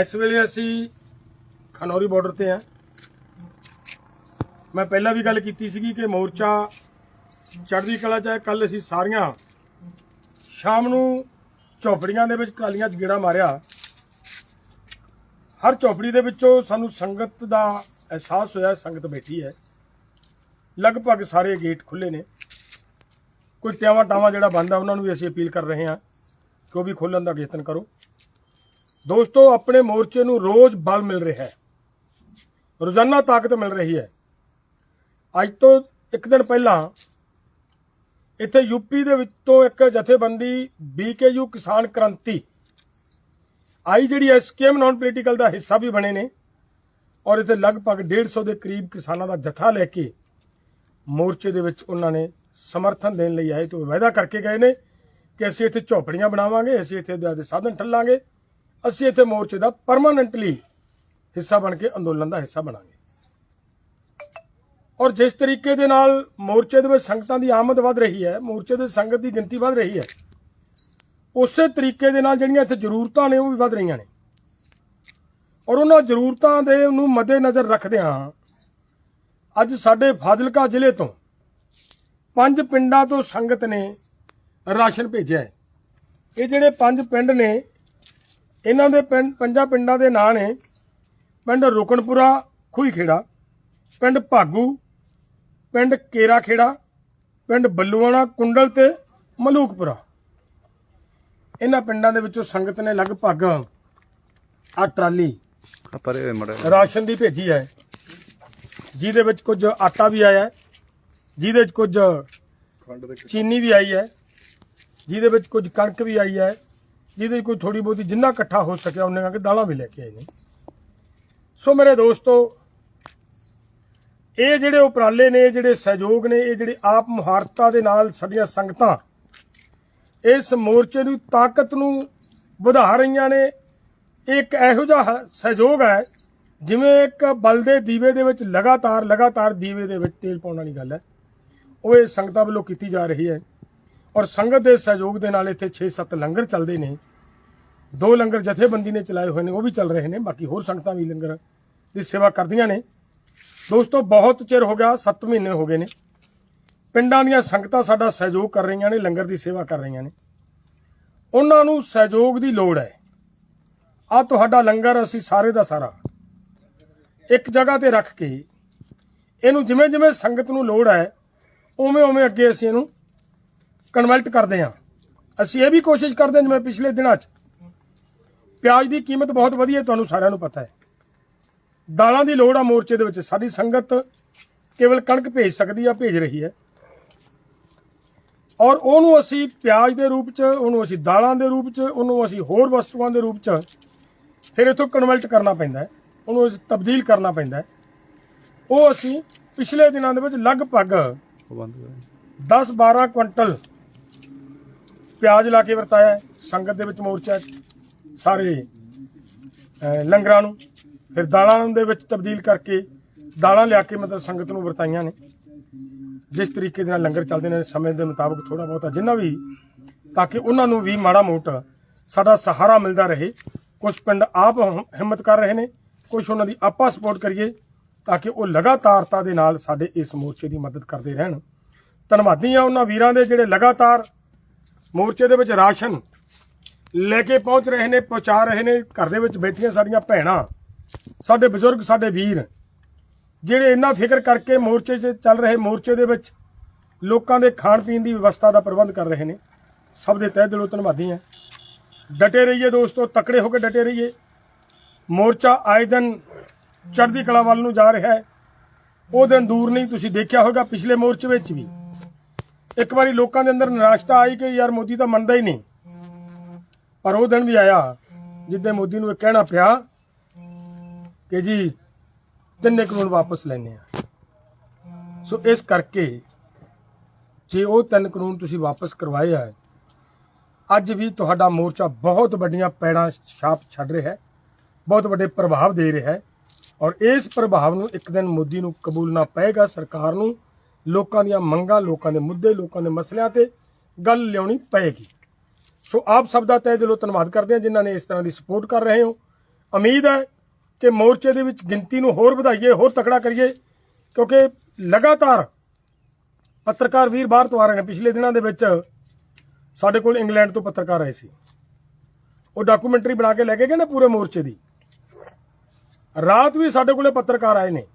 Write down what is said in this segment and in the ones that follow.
ਇਸ ਵੇਲੇ ਅਸੀਂ ਖਨੌਰੀ ਬਾਰਡਰ ਤੇ ਆ ਮੈਂ ਪਹਿਲਾਂ ਵੀ ਗੱਲ ਕੀਤੀ ਸੀਗੀ ਕਿ ਮੋਰਚਾ ਚੜ੍ਹਦੀ ਕਲਾ ਚ ਹੈ। ਕੱਲ ਅਸੀਂ ਸਾਰੀਆਂ ਸ਼ਾਮ ਨੂੰ ਝੌਪੜੀਆਂ ਦੇ ਵਿੱਚ ਟਰਾਲੀਆਂ 'ਚ ਗੇੜਾ ਮਾਰਿਆ। ਹਰ ਝੌਪੜੀ ਦੇ ਵਿੱਚੋਂ ਸਾਨੂੰ ਸੰਗਤ ਦਾ ਅਹਿਸਾਸ ਹੋਇਆ, ਸੰਗਤ ਬੈਠੀ ਹੈ। ਲਗਭਗ ਸਾਰੇ ਗੇਟ ਖੁੱਲੇ ਨੇ। ਕੋਈ ਟਿਆਵਾ ਟਾਵਾ ਜਿਹੜਾ ਬੰਦ ਆ, ਉਹਨਾਂ ਨੂੰ ਵੀ ਅਸੀਂ ਅਪੀਲ ਕਰ ਰਹੇ ਹਾਂ ਕਿ ਉਹ ਵੀ ਖੋਲਣ ਦਾ ਯਤਨ ਕਰੋ। ਦੋਸਤੋ, ਆਪਣੇ ਮੋਰਚੇ ਨੂੰ ਰੋਜ਼ ਬਲ ਮਿਲ ਰਿਹਾ ਹੈ। ਰੋਜ਼ਾਨਾ ਤਾਕਤ ਮਿਲ ਰਹੀ ਹੈ। ਅੱਜ ਤੋਂ ਇੱਕ ਦਿਨ ਪਹਿਲਾਂ ਇੱਥੇ ਯੂਪੀ ਦੇ ਵਿੱਚ ਤੋਂ ਇੱਕ ਜਥੇਬੰਦੀ ਬੀਕੇਯੂ ਕਿਸਾਨ ਕ੍ਰਾਂਤੀ ਆਈ ਜਿਹੜੀ ਐਸਕੇਐਮ ਨਾਨ ਪੋਲੀਟੀਕਲ ਦਾ ਹਿੱਸਾ ਵੀ ਬਣੇ ਨੇ ਔਰ ਇੱਥੇ ਲਗਭਗ 150 ਦੇ ਕਰੀਬ ਕਿਸਾਨਾਂ ਦਾ ਜਥਾ ਲੈ ਕੇ ਮੋਰਚੇ ਦੇ ਵਿੱਚ ਉਹਨਾਂ ਨੇ ਸਮਰਥਨ ਦੇਣ ਲਈ ਆਏ ਤੇ ਵਾਅਦਾ ਕਰਕੇ ਗਏ ਨੇ ਕਿ ਅਸੀਂ ਇੱਥੇ ਝੋਪੜੀਆਂ ਬਣਾਵਾਂਗੇ, ਅਸੀਂ ਇੱਥੇ ਦੇ ਸਾਧਨ ਠੱਲਾਂਗੇ। ਅਸੀਂ ਇੱਥੇ ਮੋਰਚੇ ਦਾ ਪਰਮਾਨੈਂਟਲੀ ਹਿੱਸਾ ਬਣ ਕੇ ਅੰਦੋਲਨ ਦਾ ਹਿੱਸਾ ਬਣਾਂਗੇ। ਔਰ ਜਿਸ ਤਰੀਕੇ ਦੇ ਨਾਲ ਮੋਰਚੇ ਦੇ ਵਿੱਚ ਸੰਗਤਾਂ ਦੀ ਆਮਦ ਵੱਧ ਰਹੀ ਹੈ, ਮੋਰਚੇ ਦੇ ਸੰਗਤ ਦੀ ਗਿਣਤੀ ਵੱਧ ਰਹੀ ਹੈ, ਉਸੇ ਤਰੀਕੇ ਦੇ ਨਾਲ ਜਿਹੜੀਆਂ ਇੱਥੇ ਜ਼ਰੂਰਤਾਂ ਨੇ ਉਹ ਵੀ ਵੱਧ ਰਹੀਆਂ ਨੇ। ਔਰ ਉਹਨਾਂ ਜ਼ਰੂਰਤਾਂ ਦੇ ਨੂੰ ਮੱਦੇਨਜ਼ਰ ਰੱਖਦਿਆਂ ਅੱਜ ਸਾਡੇ ਫਾਜ਼ਿਲਕਾ ਜ਼ਿਲ੍ਹੇ ਤੋਂ ਪੰਜ ਪਿੰਡਾਂ ਤੋਂ ਸੰਗਤ ਨੇ ਰਾਸ਼ਨ ਭੇਜਿਆ ਹੈ। ਇਹ ਜਿਹੜੇ ਪੰਜ ਪਿੰਡ ਨੇ ਇਹਨਾਂ ਦੇ ਪਿੰਡ ਪੰਜਾਂ ਪਿੰਡਾਂ ਦੇ ਨਾਂ ਨੇ ਪਿੰਡ ਰੁਕਨਪੁਰਾ ਖੂਈਖੇੜਾ ਪਿੰਡ ਭਾਗੂ ਪਿੰਡ ਕੇਰਾ ਖੇੜਾ ਪਿੰਡ ਬੱਲੂਆਣਾ ਕੁੰਡਲ ਤੇ ਮਲੂਕਪੁਰਾ। ਇਹਨਾਂ ਪਿੰਡਾਂ ਦੇ ਵਿੱਚੋਂ ਸੰਗਤ ਨੇ ਲਗਭਗ ਆ ਟਰਾਲੀ ਪਰੇ ਮੜਾ ਰਾਸ਼ਨ ਦੀ ਭੇਜੀ ਹੈ। ਜਿਹਦੇ ਵਿੱਚ ਕੁਝ ਆਟਾ ਵੀ ਆਇਆ ਹੈ ਜਿਹਦੇ ਵਿੱਚ ਕੁਝ ਚੀਨੀ ਵੀ ਆਈ ਹੈ ਜਿਹਦੇ ਵਿੱਚ ਕੁਝ ਕਣਕ ਵੀ ਆਈ ਹੈ। ਜਿਹਦੇ ਵਿੱਚ ਕੋਈ ਥੋੜੀ ਬਹੁਤੀ ਜਿੰਨਾ ਇਕੱਠਾ ਹੋ ਸਕਿਆ ਉਹਨੇ ਕਿ ਦਾਲਾਂ ਵੀ ਲੈ ਕੇ ਆਏ ਨੇ। ਸੋ ਮੇਰੇ ਦੋਸਤੋ, ਇਹ ਜਿਹੜੇ ਉਪਰਾਲੇ ਨੇ, ਇਹ ਜਿਹੜੇ ਸਹਿਯੋਗ ਨੇ, ਇਹ ਜਿਹੜੇ ਆਪ ਮੁਹਾਰਤਾ ਦੇ ਨਾਲ ਸਾਡੀਆਂ ਸੰਗਤਾਂ ਇਸ ਮੋਰਚੇ ਦੀ ਤਾਕਤ ਨੂੰ ਵਧਾ ਰਹੀਆਂ ਨੇ, ਇਹ ਇੱਕ ਇਹੋ ਜਿਹਾ ਸਹਿਯੋਗ ਹੈ, ਜਿਵੇਂ ਇੱਕ ਬਲਦੇ ਦੀਵੇ ਦੇ ਵਿੱਚ ਲਗਾਤਾਰ ਲਗਾਤਾਰ ਦੀਵੇ ਦੇ ਵਿੱਚ ਤੇਲ ਪਾਉਣ ਵਾਲੀ ਗੱਲ ਹੈ। ਉਹ ਇਹ ਸੰਗਤਾਂ ਵੱਲੋਂ ਕੀਤੀ ਜਾ ਰਹੀ ਹੈ। ਔਰ ਸੰਗਤ ਦੇ ਸਹਿਯੋਗ ਦੇ ਨਾਲ ਇੱਥੇ 6-7 ਲੰਗਰ ਚੱਲਦੇ ਨੇ। ਦੋ ਲੰਗਰ ਜਥੇਬੰਦੀ ਨੇ ਚਲਾਏ ਹੋਏ ਨੇ, ਉਹ ਵੀ ਚੱਲ ਰਹੇ ਨੇ, ਬਾਕੀ ਹੋਰ ਸੰਗਤਾਂ ਵੀ ਲੰਗਰ ਦੀ ਸੇਵਾ ਕਰਦੀਆਂ ਨੇ। ਦੋਸਤੋ, ਬਹੁਤ ਚਿਰ ਹੋ ਗਿਆ 7 ਮਹੀਨੇ ਹੋ ਗਏ ਨੇ। ਪਿੰਡਾਂ ਦੀਆਂ ਸੰਗਤਾਂ ਸਾਡਾ ਸਹਿਯੋਗ ਕਰ ਰਹੀਆਂ ਨੇ, ਲੰਗਰ ਦੀ ਸੇਵਾ ਕਰ ਰਹੀਆਂ ਨੇ। ਉਹਨਾਂ ਨੂੰ ਸਹਿਯੋਗ ਦੀ ਲੋੜ ਹੈ। ਆ ਤੁਹਾਡਾ ਲੰਗਰ ਅਸੀਂ ਸਾਰੇ ਦਾ ਸਾਰਾ ਇੱਕ ਜਗ੍ਹਾ ਤੇ ਰੱਖ ਕੇ, ਇਹਨੂੰ ਜਿਵੇਂ ਜਿਵੇਂ ਸੰਗਤ ਨੂੰ ਲੋੜ ਹੈ ਉਵੇਂ ਉਵੇਂ ਅੱਗੇ ਅਸੀਂ ਇਹਨੂੰ ਕਨਵਰਟ ਕਰਦੇ ਹਾਂ। ਅਸੀਂ ਇਹ ਵੀ ਕੋਸ਼ਿਸ਼ ਕਰਦੇ ਜਿਵੇਂ ਪਿਛਲੇ ਦਿਨਾਂ 'ਚ। ਪਿਆਜ਼ ਦੀ ਕੀਮਤ ਬਹੁਤ ਵਧੀਆ ਤੁਹਾਨੂੰ ਸਾਰਿਆਂ ਨੂੰ ਪਤਾ ਹੈ। ਦਾਲਾਂ ਦੀ ਲੋੜ ਆ ਮੋਰਚੇ ਦੇ ਵਿੱਚ। ਸਾਡੀ ਸੰਗਤ ਕੇਵਲ ਕਣਕ ਭੇਜ ਸਕਦੀ ਆ ਭੇਜ ਰਹੀ ਹੈ। ਔਰ ਉਹਨੂੰ ਅਸੀਂ ਪਿਆਜ਼ ਦੇ ਰੂਪ 'ਚ ਉਹਨੂੰ ਅਸੀਂ ਦਾਲਾਂ ਦੇ ਰੂਪ 'ਚ ਉਹਨੂੰ ਅਸੀਂ ਹੋਰ ਵਸਤੂਆਂ ਦੇ ਰੂਪ 'ਚ ਫਿਰ ਇਥੋਂ ਕਨਵਰਟ ਕਰਨਾ ਪੈਂਦਾ ਹੈ। ਉਹਨੂੰ ਅਸੀਂ ਤਬਦੀਲ ਕਰਨਾ ਪੈਂਦਾ ਹੈ। ਉਹ ਅਸੀਂ ਪਿਛਲੇ ਦਿਨਾਂ ਦੇ ਵਿੱਚ ਲਗਭਗ ਉਹ ਬੰਦ ਕਰ 10-12 ਕੁਇੰਟਲ ਪਿਆਜ਼ ਲਾ ਕੇ ਵਰਤਾਇਆ ਸੰਗਤ ਦੇ ਵਿੱਚ ਮੋਰਚਾ ਸਾਰੇ ਲੰਗਰਾਂ ਨੂੰ। ਫਿਰ ਦਾਲਾਂ ਦੇ ਵਿੱਚ ਤਬਦੀਲ ਕਰਕੇ ਦਾਲਾਂ ਲਿਆ ਕੇ ਮਤਲਬ ਸੰਗਤ ਨੂੰ ਵਰਤਾਈਆਂ ਨੇ। ਜਿਸ ਤਰੀਕੇ ਦੇ ਨਾਲ ਲੰਗਰ ਚੱਲਦੇ ਨੇ, ਸਮੇਂ ਦੇ ਮੁਤਾਬਕ ਥੋੜਾ ਬਹੁਤਾ ਜਿੰਨਾ ਵੀ, ਤਾਂ ਕਿ ਉਹਨਾਂ ਨੂੰ ਵੀ ਮਾੜਾ ਮੋਟਾ ਸਾਡਾ ਸਹਾਰਾ ਮਿਲਦਾ ਰਹੇ। ਕੁਝ ਪਿੰਡ ਆਪ ਹਿੰਮਤ ਕਰ ਰਹੇ ਨੇ ਕੁਝ ਉਹਨਾਂ ਦੀ ਆਪਾਂ ਸਪੋਰਟ ਕਰੀਏ, ਤਾਂ ਕਿ ਉਹ ਲਗਾਤਾਰਤਾ ਦੇ ਨਾਲ ਸਾਡੇ ਇਸ ਮੋਰਚੇ ਦੀ ਮਦਦ ਕਰਦੇ ਰਹਿਣ। ਧੰਨਵਾਦੀ ਆ ਉਹਨਾਂ ਵੀਰਾਂ ਦੇ ਜਿਹੜੇ ਲਗਾਤਾਰ ਮੋਰਚੇ ਦੇ ਵਿੱਚ ਰਾਸ਼ਨ ਲੈ ਕੇ ਪਹੁੰਚ ਰਹੇ ਨੇ, ਪਹੁੰਚਾ ਰਹੇ ਨੇ, ਘਰ ਦੇ ਵਿੱਚ ਬੈਠੀਆਂ ਸਾਡੀਆਂ ਭੈਣਾਂ, ਸਾਡੇ ਬਜ਼ੁਰਗ, ਸਾਡੇ ਵੀਰ, ਜਿਹੜੇ ਇੰਨਾ ਫਿਕਰ ਕਰਕੇ ਮੋਰਚੇ 'ਚ ਚੱਲ ਰਹੇ, ਮੋਰਚੇ ਦੇ ਵਿੱਚ ਲੋਕਾਂ ਦੇ ਖਾਣ ਪੀਣ ਦੀ ਵਿਵਸਥਾ ਦਾ ਪ੍ਰਬੰਧ ਕਰ ਰਹੇ ਨੇ। ਸਭ ਦੇ ਤਹਿ ਦਿਲੋਂ ਧੰਨਵਾਦੀ ਹਾਂ। ਡਟੇ ਰਹੀਏ ਦੋਸਤੋ, ਤਕੜੇ ਹੋ ਕੇ ਡਟੇ ਰਹੀਏ। ਮੋਰਚਾ ਆਏ ਦਿਨ ਚੜ੍ਹਦੀ ਕਲਾ ਵੱਲ ਨੂੰ ਜਾ ਰਿਹਾ ਹੈ। ਉਹ ਦਿਨ ਦੂਰ ਨਹੀਂ, ਤੁਸੀਂ ਦੇਖਿਆ ਹੋਵੇਗਾ ਪਿਛਲੇ ਮੋਰਚੇ ਵਿੱਚ ਵੀ। ਇੱਕ ਵਾਰੀ ਲੋਕਾਂ ਦੇ ਅੰਦਰ ਨਿਰਾਸ਼ਤਾ ਆਈ ਕਿ ਯਾਰ ਮੋਦੀ ਤਾਂ ਮੰਨਦਾ ਹੀ ਨਹੀਂ। ਪਰ ਉਹ ਦਿਨ ਵੀ ਆਇਆ ਜਿੱਦੇ ਮੋਦੀ ਨੂੰ ਇਹ ਕਹਿਣਾ ਪਿਆ ਕਿ ਜੀ ਤਿੰਨੇ ਕਾਨੂੰਨ ਵਾਪਸ ਲੈਣੇ ਆ। ਸੋ ਇਸ ਕਰਕੇ ਜੇ ਉਹ ਤਿੰਨ ਕਾਨੂੰਨ ਤੁਸੀਂ ਵਾਪਸ ਕਰਵਾਏ ਆ, ਅੱਜ ਵੀ ਤੁਹਾਡਾ ਮੋਰਚਾ ਬਹੁਤ ਵੱਡੀਆਂ ਪੈੜਾਂ ਛਾਪ ਛੱਡ ਰਿਹਾ ਹੈ, ਬਹੁਤ ਵੱਡੇ ਪ੍ਰਭਾਵ ਦੇ ਰਿਹਾ ਹੈ ਔਰ ਇਸ ਪ੍ਰਭਾਵ ਨੂੰ ਇੱਕ ਦਿਨ ਮੋਦੀ ਨੂੰ ਕਬੂਲਣਾ ਪਏਗਾ ਸਰਕਾਰ ਨੂੰ ਲੋਕਾਂ ਦੀਆਂ ਮੰਗਾਂ, ਲੋਕਾਂ ਦੇ ਮੁੱਦੇ, ਲੋਕਾਂ ਦੇ ਮਸਲਿਆਂ ਤੇ ਗੱਲ ਲਿਆਉਣੀ ਪਏਗੀ। ਸੋ ਆਪ ਸਭ ਦਾ ਤਹਿ ਦਿਲੋਂ ਧੰਨਵਾਦ ਕਰਦੇ ਹਾਂ ਜਿਨ੍ਹਾਂ ਨੇ ਇਸ ਤਰ੍ਹਾਂ ਦੀ ਸਪੋਰਟ ਕਰ ਰਹੇ ਹੋ। ਉਮੀਦ ਹੈ ਕਿ ਮੋਰਚੇ ਦੇ ਵਿੱਚ ਗਿਣਤੀ ਨੂੰ ਹੋਰ ਵਧਾਈਏ, ਹੋਰ ਤਕੜਾ ਕਰੀਏ, ਕਿਉਂਕਿ ਲਗਾਤਾਰ ਪੱਤਰਕਾਰ ਵੀਰ ਬਾਹਰ ਤੋਂ ਆ ਰਹੇ ਨੇ। ਪਿਛਲੇ ਦਿਨਾਂ ਦੇ ਵਿੱਚ ਸਾਡੇ ਕੋਲ ਇੰਗਲੈਂਡ ਤੋਂ ਪੱਤਰਕਾਰ ਆਏ ਸੀ। ਉਹ ਡਾਕੂਮੈਂਟਰੀ ਬਣਾ ਕੇ ਲੈ ਕੇ ਗਏ ਨਾ ਪੂਰੇ ਮੋਰਚੇ ਦੀ। ਰਾਤ ਵੀ ਸਾਡੇ ਕੋਲੇ ਪੱਤਰਕਾਰ ਆਏ ਨੇ।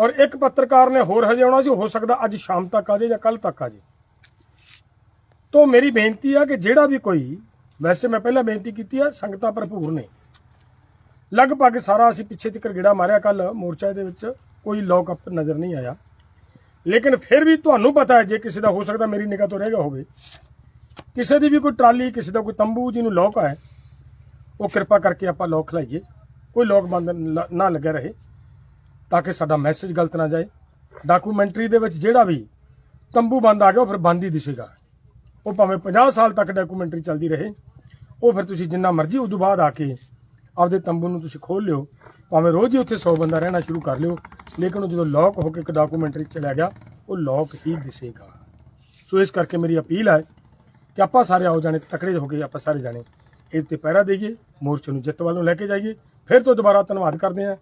ਔਰ ਇੱਕ ਪੱਤਰਕਾਰ ਨੇ ਹੋਰ ਹਜੇ ਆਉਣਾ ਸੀ, ਹੋ ਸਕਦਾ ਅੱਜ ਸ਼ਾਮ ਤੱਕ ਆ ਜੇ ਜਾਂ ਕੱਲ ਤੱਕ ਆ ਜੇ ਤੋਂ ਮੇਰੀ ਬੇਨਤੀ ਆ ਕਿ ਜਿਹੜਾ ਵੀ ਕੋਈ, ਵੈਸੇ ਮੈਂ ਪਹਿਲਾਂ ਬੇਨਤੀ ਕੀਤੀ ਆ, ਸੰਗਤਾਂ ਭਰਪੂਰ ਨੇ। ਲਗਭਗ ਸਾਰਾ ਅਸੀਂ ਪਿੱਛੇ ਤੱਕ ਗੇੜਾ ਮਾਰਿਆ ਕੱਲ ਮੋਰਚਾ ਦੇ ਵਿੱਚ, ਕੋਈ ਲੋਕ ਅਪ ਨਜ਼ਰ ਨਹੀਂ ਆਇਆ। ਲੇਕਿਨ ਫਿਰ ਵੀ ਤੁਹਾਨੂੰ ਪਤਾ ਹੈ, ਜੇ ਕਿਸੇ ਦਾ ਹੋ ਸਕਦਾ ਮੇਰੀ ਨਿਗਾਹ ਤੋਂ ਰਹਿ ਗਿਆ ਹੋਵੇ। ਕਿਸੇ ਦੀ ਵੀ ਕੋਈ ਟਰਾਲੀ, ਕਿਸੇ ਦਾ ਕੋਈ ਤੰਬੂ ਜਿਹਨੂੰ ਲੋਕ ਹੈ ਉਹ ਕਿਰਪਾ ਕਰਕੇ ਆਪਾਂ ਲੋਕ ਲਾਈਏ। ਕੋਈ ਲੋਕ ਬੰਦ ਲ- ਨਾ ਲੱਗਿਆ ਰਹੇ। ਤਾਂ ਕਿ ਸਾਡਾ ਮੈਸੇਜ ਗਲਤ ਨਾ ਜਾਏ। ਡਾਕੂਮੈਂਟਰੀ ਦੇ ਵਿੱਚ ਜਿਹੜਾ ਵੀ ਤੰਬੂ ਬੰਦ ਆ ਗਿਆ, ਉਹ ਫਿਰ ਬੰਦ ਹੀ ਦਿਸੇਗਾ। ਉਹ ਭਾਵੇਂ 50 ਸਾਲ ਤੱਕ ਡਾਕੂਮੈਂਟਰੀ ਚੱਲਦੀ ਰਹੇ, ਉਹ ਫਿਰ ਤੁਸੀਂ ਜਿੰਨਾ ਮਰਜ਼ੀ ਉਦੋਂ ਬਾਅਦ ਆ ਕੇ ਆਪਦੇ ਤੰਬੂ ਨੂੰ ਤੁਸੀਂ ਖੋਲ ਲਿਓ, ਭਾਵੇਂ ਰੋਜ਼ ਹੀ ਉੱਥੇ 100 ਬੰਦਾ ਰਹਿਣਾ ਸ਼ੁਰੂ ਕਰ ਲਿਓ, ਲੇਕਿਨ ਉਹ ਜਦੋਂ ਲੌਕ ਹੋ ਕੇ ਇੱਕ ਡਾਕੂਮੈਂਟਰੀ 'ਚ ਚਲਾ ਗਿਆ, ਉਹ ਲੌਕ ਹੀ ਦਿਸੇਗਾ। ਸੋ ਇਸ ਕਰਕੇ ਮੇਰੀ ਅਪੀਲ ਹੈ ਕਿ ਆਪਾਂ ਸਾਰੇ ਆਓ ਜਾਣੇ, ਤਕੜੇ ਹੋ ਕੇ ਆਪਾਂ ਸਾਰੇ ਜਾਣੇ ਇਹ ਤੇ ਪਹਿਰਾ ਦੇਈਏ, ਮੋਰਚੇ ਨੂੰ ਜਿੱਤ ਵੱਲ ਨੂੰ ਲੈ ਕੇ ਜਾਈਏ। ਫਿਰ ਤੋਂ ਦੁਬਾਰਾ ਧੰਨਵਾਦ ਕਰਦੇ ਹਾਂ।